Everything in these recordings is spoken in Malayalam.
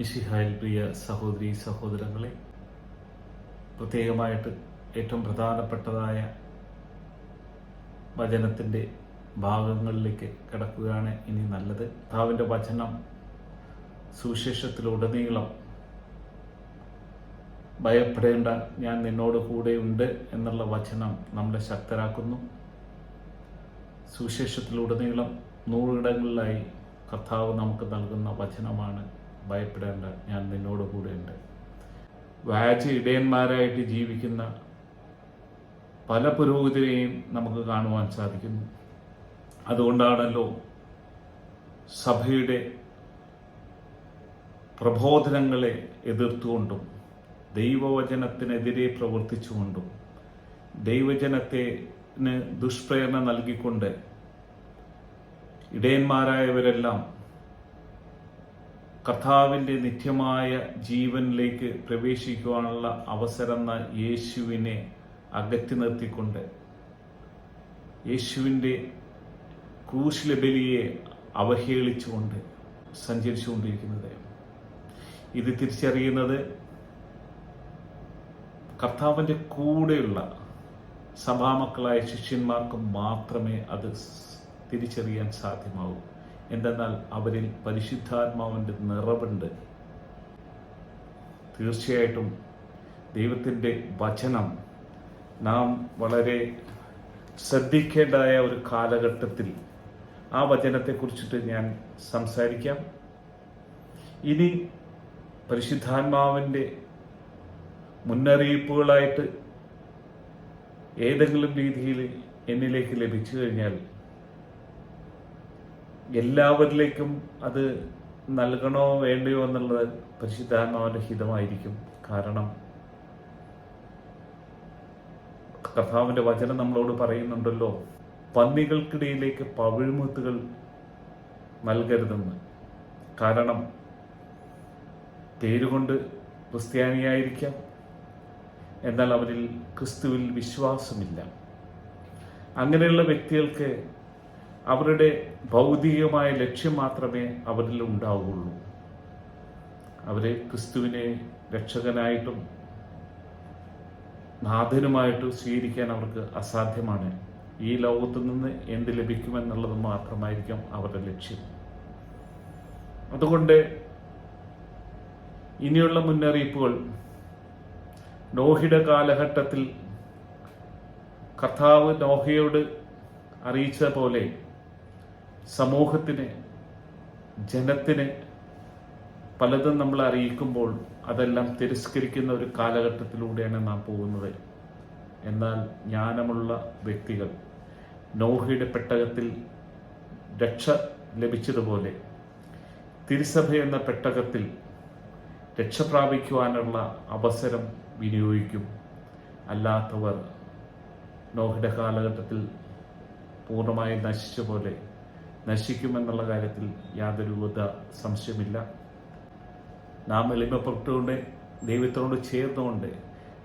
മിഷിഹായിൽ പ്രിയ സഹോദരി സഹോദരങ്ങളെ പ്രത്യേകമായിട്ട് ഏറ്റവും പ്രധാനപ്പെട്ടതായ വചനത്തിന്റെ ഭാഗങ്ങളിലേക്ക് കിടക്കുകയാണ് ഇനി നല്ലത്. കർത്താവിന്റെ വചനം സുവിശേഷത്തിലുടനീളം ഭയപ്പെടേണ്ട ഞാൻ നിന്നോട് കൂടെയുണ്ട് എന്നുള്ള വചനം നമ്മളെ ശക്തരാക്കുന്നു. സുവിശേഷത്തിലുടനീളം നൂറിടങ്ങളിലായി കർത്താവ് നമുക്ക് നൽകുന്ന വചനമാണ് ഭയപ്പെടേണ്ട. ഞാൻ നിന്നോട് കൂടെയുണ്ട്. വ്യാജ ഇടയന്മാരായിട്ട് ജീവിക്കുന്ന പല പുരോഹിതരെയും നമുക്ക് കാണുവാൻ സാധിക്കുന്നു. അതുകൊണ്ടാണല്ലോ സഭയുടെ പ്രബോധനങ്ങളെ എതിർത്തുകൊണ്ടും ദൈവവചനത്തിനെതിരെ പ്രവർത്തിച്ചുകൊണ്ടും ദൈവജനത്തിന് ദുഷ്പ്രേരണ നൽകിക്കൊണ്ട് ഇടയന്മാരായവരെല്ലാം കർത്താവിന്റെ നിത്യമായ ജീവനിലേക്ക് പ്രവേശിക്കുവാനുള്ള അവസരം യേശുവിനെ അകറ്റി നിർത്തിക്കൊണ്ട് യേശുവിന്റെ ക്രൂശിലെ ബലിയെ അവഹേളിച്ചുകൊണ്ട് സഞ്ചരിച്ചുകൊണ്ടിരിക്കുന്നത്. ഇത് തിരിച്ചറിയുന്നത് കർത്താവിന്റെ കൂടെയുള്ള സഭാമക്കളായ ശിഷ്യന്മാർക്ക് മാത്രമേ അത് തിരിച്ചറിയാൻ സാധ്യമാവൂ. എന്തെന്നാൽ അവരിൽ പരിശുദ്ധാത്മാവിന്റെ നിറവുണ്ട്. തീർച്ചയായിട്ടും ദൈവത്തിന്റെ വചനം നാം വളരെ ശ്രദ്ധിക്കേണ്ടതായ ഒരു കാലഘട്ടത്തിൽ ആ വചനത്തെക്കുറിച്ചിട്ട് ഞാൻ സംസാരിക്കാം. ഇനി പരിശുദ്ധാത്മാവിന്റെ മുന്നറിയിപ്പുകളായിട്ട് ഏതെങ്കിലും രീതിയിൽ എന്നിലേക്ക് ലഭിച്ചു കഴിഞ്ഞാൽ എല്ലാവരിലേക്കും അത് നൽകണോ വേണ്ടയോ എന്നുള്ളത് പരിശുദ്ധാത്മാവിന്റെ ഹിതമായിരിക്കും. കാരണം കർത്താവിന്റെ വചനം നമ്മളോട് പറയുന്നുണ്ടല്ലോ പന്നികൾക്കിടയിലേക്ക് പവിഴ്മുത്തുകൾ നൽകരുതെന്ന്. കാരണം പേരുകൊണ്ട് ക്രിസ്ത്യാനിയായിരിക്കാം എന്നാൽ അവരിൽ ക്രിസ്തുവിൽ വിശ്വാസമില്ല. അങ്ങനെയുള്ള വ്യക്തികൾക്ക് അവരുടെ ഭൗതികമായ ലക്ഷ്യം മാത്രമേ അവരിൽ ഉണ്ടാവുകയുള്ളൂ. അവരെ ക്രിസ്തുവിനെ രക്ഷകനായിട്ടും നാഥനുമായിട്ടും സ്വീകരിക്കാൻ അവർക്ക് അസാധ്യമാണ്. ഈ ലോകത്തു നിന്ന് എന്ത് ലഭിക്കുമെന്നുള്ളത് മാത്രമായിരിക്കും അവരുടെ ലക്ഷ്യം. അതുകൊണ്ട് ഇനിയുള്ള മുന്നറിയിപ്പുകൾ. നോഹിയുടെ കാലഘട്ടത്തിൽ കർത്താവ് നോഹയോട് അറിയിച്ച പോലെ സമൂഹത്തിന് ജനത്തിന് പലതും നമ്മൾ അറിയിക്കുമ്പോൾ അതെല്ലാം തിരസ്കരിക്കുന്ന ഒരു കാലഘട്ടത്തിലൂടെയാണ് നാം പോകുന്നത്. എന്നാൽ ജ്ഞാനമുള്ള വ്യക്തികൾ നോഹയുടെ പെട്ടകത്തിൽ രക്ഷ ലഭിച്ചതുപോലെ തിരുസഭ എന്ന പെട്ടകത്തിൽ രക്ഷ പ്രാപിക്കുവാനുള്ള അവസരം വിനിയോഗിക്കും. അല്ലാത്തവർ നോഹയുടെ കാലഘട്ടത്തിൽ പൂർണമായും നശിച്ച പോലെ നശിക്കുമെന്നുള്ള കാര്യത്തിൽ യാതൊരു വിധ സംശയമില്ല. നാം എളിമപ്പെട്ടുകൊണ്ട് ദൈവത്തോട് ചേർന്നുകൊണ്ട്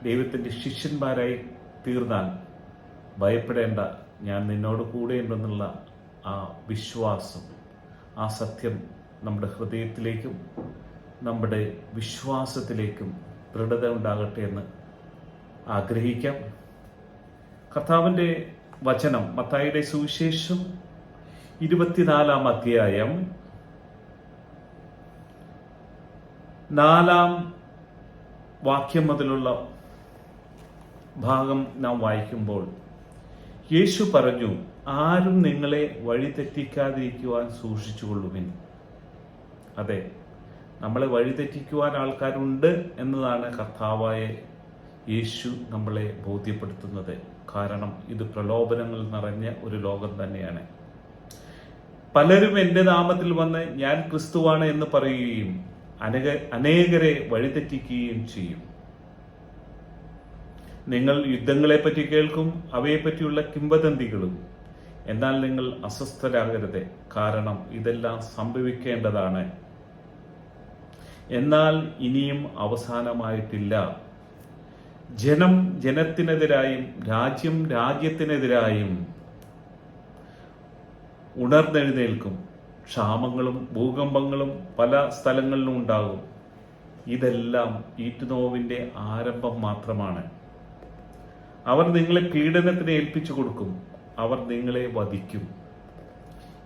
ദൈവത്തിന്റെ ശിഷ്യന്മാരായി തീർന്നാൽ ഭയപ്പെടേണ്ട ഞാൻ നിന്നോട് കൂടെയുണ്ടെന്നുള്ള ആ വിശ്വാസം ആ സത്യം നമ്മുടെ ഹൃദയത്തിലേക്കും നമ്മുടെ വിശ്വാസത്തിലേക്കും ദൃഢത ഉണ്ടാകട്ടെ എന്ന് ആഗ്രഹിക്കാം. കർത്താവിന്റെ വചനം മത്തായിയുടെ സുവിശേഷം ഇരുപത്തിനാലാം അധ്യായം. നാലാം വാക്യം മുതലുള്ള ഭാഗം നാം വായിക്കുമ്പോൾ യേശു പറഞ്ഞു ആരും നിങ്ങളെ വഴിതെറ്റിക്കാതിരിക്കുവാൻ സൂക്ഷിച്ചുകൊള്ളുവിൻ. അതെ നമ്മളെ വഴിതെറ്റിക്കുവാൻ ആൾക്കാരുണ്ട് എന്നതാണ് കർത്താവായ യേശു നമ്മളെ ബോധ്യപ്പെടുത്തുന്നത്. കാരണം ഇത് പ്രലോഭനങ്ങൾ നിറഞ്ഞ ഒരു ലോകം തന്നെയാണ്. പലരും എന്റെ നാമത്തിൽ വന്ന് ഞാൻ ക്രിസ്തുവാണ് എന്ന് പറയുകയും അനേക അനേകരെ വഴിതെറ്റിക്കുകയും ചെയ്യും. നിങ്ങൾ യുദ്ധങ്ങളെ യുദ്ധങ്ങളെപ്പറ്റി കേൾക്കും അവയെപ്പറ്റിയുള്ള കിംവദന്തികളും. എന്നാൽ നിങ്ങൾ അസ്വസ്ഥരാകരുത് കാരണം ഇതെല്ലാം സംഭവിക്കേണ്ടതാണ്. എന്നാൽ ഇനിയും അവസാനമായിട്ടില്ല. ജനം ജനത്തിനെതിരായും രാജ്യം രാജ്യത്തിനെതിരായും ഉണർന്നെഴുന്നേൽക്കും. ക്ഷാമങ്ങളും ഭൂകമ്പങ്ങളും പല സ്ഥലങ്ങളിലും ഉണ്ടാകും. ഇതെല്ലാം ഈറ്റുനോവിന്റെ ആരംഭം മാത്രമാണ്. അവർ നിങ്ങളെ പീഡനത്തിന് ഏൽപ്പിച്ചു കൊടുക്കും. അവർ നിങ്ങളെ വധിക്കും.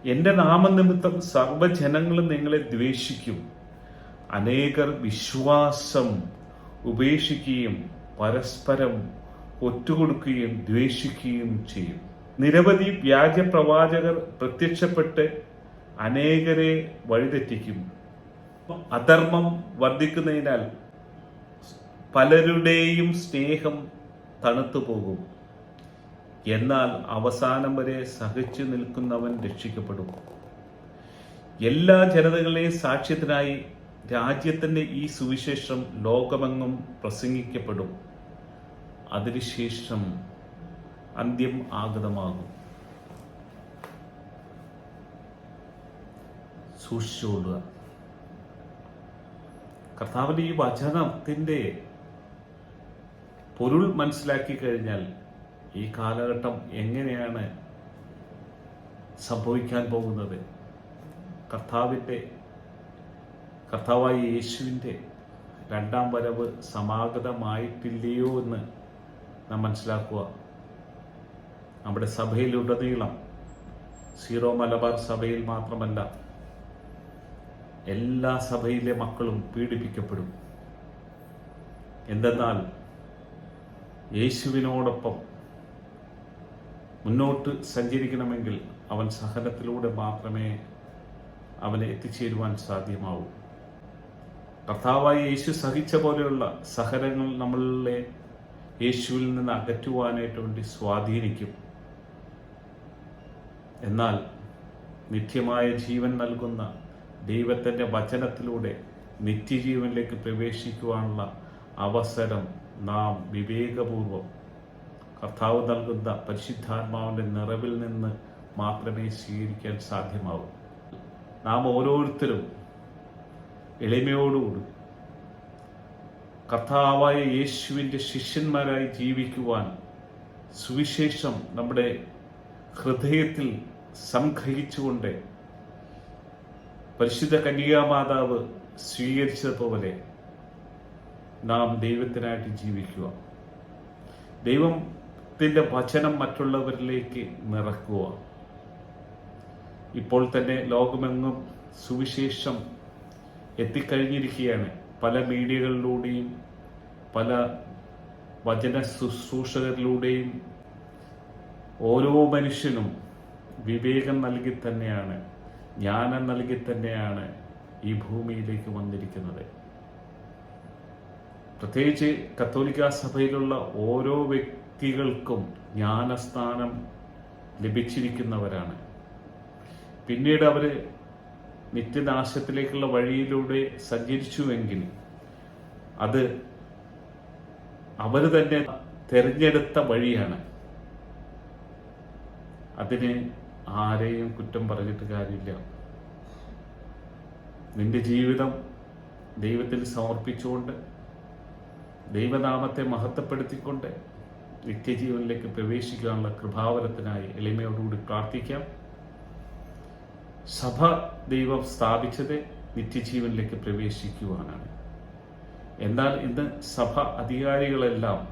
എന്റെ നാമനിമിത്തം സർവജനങ്ങളും നിങ്ങളെ ദ്വേഷിക്കും. അനേകർ വിശ്വാസം ഉപേക്ഷിക്കുകയും പരസ്പരം ഒറ്റുകൊടുക്കുകയും ദ്വേഷിക്കുകയും ചെയ്യും. നിരവധി വ്യാജ പ്രവാചകർ പ്രത്യക്ഷപ്പെട്ട് അനേകരെ വഴിതെറ്റിക്കും അധർമ്മം വർദ്ധിക്കുന്നതിനാൽ പലരുടെയും സ്നേഹം തണുത്തു പോകും. എന്നാൽ അവസാനം വരെ സഹിച്ചു നിൽക്കുന്നവൻ രക്ഷിക്കപ്പെടും. എല്ലാ ജനതകളെയും സാക്ഷ്യത്തിനായി രാജ്യത്തിന്റെ ഈ സുവിശേഷം ലോകമെങ്ങും പ്രസംഗിക്കപ്പെടും. അതിനുശേഷം അന്ത്യം ആഗതമാകും. സൂക്ഷിച്ചുകൊള്ളുക കർത്താവിന്റെ ഈ വചനത്തിന്റെ പൊരുൾ മനസ്സിലാക്കി കഴിഞ്ഞാൽ ഈ കാലഘട്ടം എങ്ങനെയാണ് സംഭവിക്കാൻ പോകുന്നത്? കർത്താവിന്റെ കർത്താവായ യേശുവിന്റെ രണ്ടാം വരവ് സമാഗതമായിട്ടില്ലയോ എന്ന് നാം മനസ്സിലാക്കുക. നമ്മുടെ സഭയിലുടനീളം സീറോ മലബാർ സഭയിൽ മാത്രമല്ല എല്ലാ സഭയിലെ മക്കളും പീഡിപ്പിക്കപ്പെടും. എന്തെന്നാൽ യേശുവിനോടൊപ്പം മുന്നോട്ട് സഞ്ചരിക്കണമെങ്കിൽ അവൻ സഹനത്തിലൂടെ മാത്രമേ അവനെ എത്തിച്ചേരുവാൻ സാധ്യമാവൂ. കർത്താവായി യേശു സഹിച്ച പോലെയുള്ള സഹനങ്ങൾ നമ്മളെ യേശുവിൽ നിന്ന് അകറ്റുവാനായിട്ട് വേണ്ടി സ്വാധീനിക്കും. എന്നാൽ നിത്യമായ ജീവൻ നൽകുന്ന ദൈവത്തിന്റെ വചനത്തിലൂടെ നിത്യജീവനിലേക്ക് പ്രവേശിക്കുവാനുള്ള അവസരം നാം വിവേകപൂർവം കർത്താവ് നൽകുന്ന പരിശുദ്ധാത്മാവിന്റെ നിറവിൽ നിന്ന് മാത്രമേ സ്വീകരിക്കാൻ സാധ്യമാവൂ. നാം ഓരോരുത്തരും എളിമയോടുകൂടി കർത്താവായ യേശുവിന്റെ ശിഷ്യന്മാരായി ജീവിക്കുവാൻ സുവിശേഷം നമ്മുടെ ഹൃദയത്തിൽ സംഗ്രഹിച്ചുകൊണ്ട് പരിശുദ്ധ കന്യാമാതാവ് സ്വീകരിച്ചതുപോലെ നാം ദൈവത്തിനായിട്ട് ജീവിക്കുക. ദൈവത്തിന്റെ വചനം മറ്റുള്ളവരിലേക്ക് നിറക്കുക. ഇപ്പോൾ തന്നെ ലോകമെങ്ങും സുവിശേഷം എത്തിക്കഴിഞ്ഞിരിക്കുകയാണ്. പല മീഡിയകളിലൂടെയും പല വചന ശുശ്രൂഷകരിലൂടെയും ഓരോ മനുഷ്യനും വിവേകം നൽകി തന്നെയാണ് ജ്ഞാനം നൽകി തന്നെയാണ് ഈ ഭൂമിയിലേക്ക് വന്നിരിക്കുന്നത്. പ്രത്യേകിച്ച് കത്തോലിക്ക സഭയിലുള്ള ഓരോ വ്യക്തികൾക്കും ജ്ഞാനസ്ഥാനം ലഭിച്ചിരിക്കുന്നവരാണ്. പിന്നീട് അവർ നിത്യനാശത്തിലേക്കുള്ള വഴിയിലൂടെ സഞ്ചരിച്ചുവെങ്കിൽ അത് അവർ തന്നെ തിരഞ്ഞെടുത്ത വഴിയാണ്. അതിന് ആരെയും കുറ്റം പറഞ്ഞിട്ട് കാര്യമില്ല. നിന്റെ ജീവിതം ദൈവത്തിൽ സമർപ്പിച്ചുകൊണ്ട് ദൈവനാമത്തെ മഹത്വപ്പെടുത്തിക്കൊണ്ട് നിത്യജീവനിലേക്ക് പ്രവേശിക്കാനുള്ള കൃപാവരത്തിനായി എളിമയോടുകൂടി പ്രാർത്ഥിക്കാം. സഭ ദൈവം സ്ഥാപിച്ചത് നിത്യജീവനിലേക്ക് പ്രവേശിക്കുവാനാണ്. എന്നാൽ ഇന്ന് സഭ അധികാരികളെല്ലാം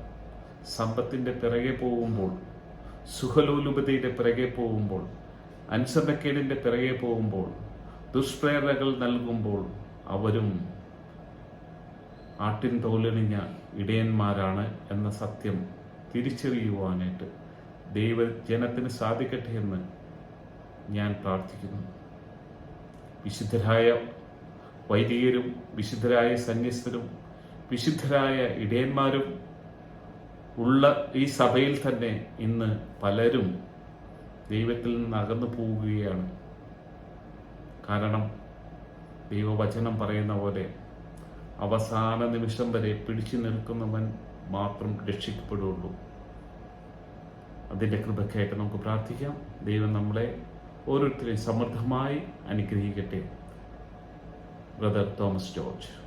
സമ്പത്തിന്റെ പിറകെ പോകുമ്പോൾ സുഖലോലുപതയുടെ പിറകെ പോകുമ്പോൾ അനുസരണക്കേടിന്റെ പിറകെ പോകുമ്പോൾ ദുഷ്പ്രേരണകൾ നൽകുമ്പോൾ അവരും ആട്ടിൻ തോലണിഞ്ഞ ഇടയന്മാരാണ് എന്ന സത്യം തിരിച്ചറിയുവാനായിട്ട് ദൈവജനത്തിന് സാധിക്കട്ടെ എന്ന് ഞാൻ പ്രാർത്ഥിക്കുന്നു. വിശുദ്ധരായ വൈദികരും വിശുദ്ധരായ സന്യസ്തരും വിശുദ്ധരായ ഇടയന്മാരും ഉള്ള ഈ സഭയിൽ തന്നെ ഇന്ന് പലരും ദൈവത്തിൽ നിന്ന് അകന്നു പോവുകയാണ്. കാരണം ദൈവവചനം പറയുന്ന പോലെ അവസാന നിമിഷം വരെ പിടിച്ചു നിൽക്കുന്നവൻ മാത്രം രക്ഷിക്കപ്പെടുള്ളൂ. അതിന്റെ കൃപക്കായിട്ട് നമുക്ക് പ്രാർത്ഥിക്കാം. ദൈവം നമ്മളെ ഓരോരുത്തരെയും സമൃദ്ധമായി അനുഗ്രഹിക്കട്ടെ. Brother Thomas George.